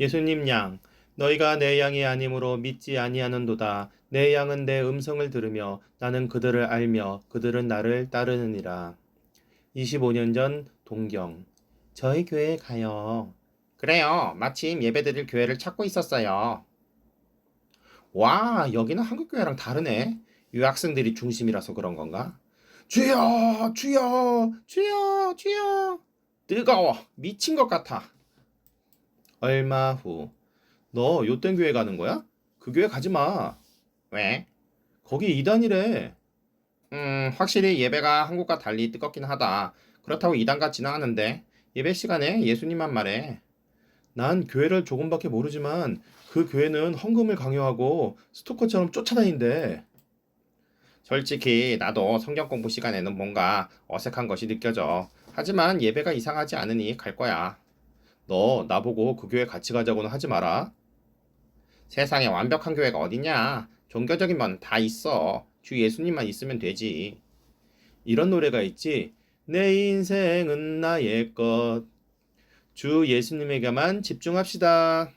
예수님 양 너희가 내 양이 아니므로 믿지 아니하는도다. 내 양은 내 음성을 들으며 나는 그들을 알며 그들은 나를 따르느니라. 25년 전 동경. 저희 교회에 가요. 그래요. 마침 예배드릴 교회를 찾고 있었어요. 와 여기는 한국 교회랑 다르네. 유학생들이 중심이라서 그런 건가? 주여 주여 주여 주여. 뜨거워. 미친 것 같아 얼마 후. 너 요땡 교회 가는 거야? 그 교회 가지 마. 왜? 거기 이단이래. 음, 확실히 예배가 한국과 달리 뜨겁긴 하다. 그렇다고 이단과 지나가는데 예배 시간에 예수님만 말해. 난 교회를 조금밖에 모르지만 그 교회는 헌금을 강요하고 스토커처럼 쫓아다닌대. 솔직히 나도 성경 공부 시간에는 뭔가 어색한 것이 느껴져. 하지만 예배가 이상하지 않으니 갈 거야. 너 나보고 그 교회 같이 가자고는 하지 마라. 세상에 완벽한 교회가 어딨냐? 종교적인 면다 있어. 주 예수님만 있으면 되지. 이런 노래가 있지. 내 인생은 나의 것. 주 예수님에게만 집중합시다.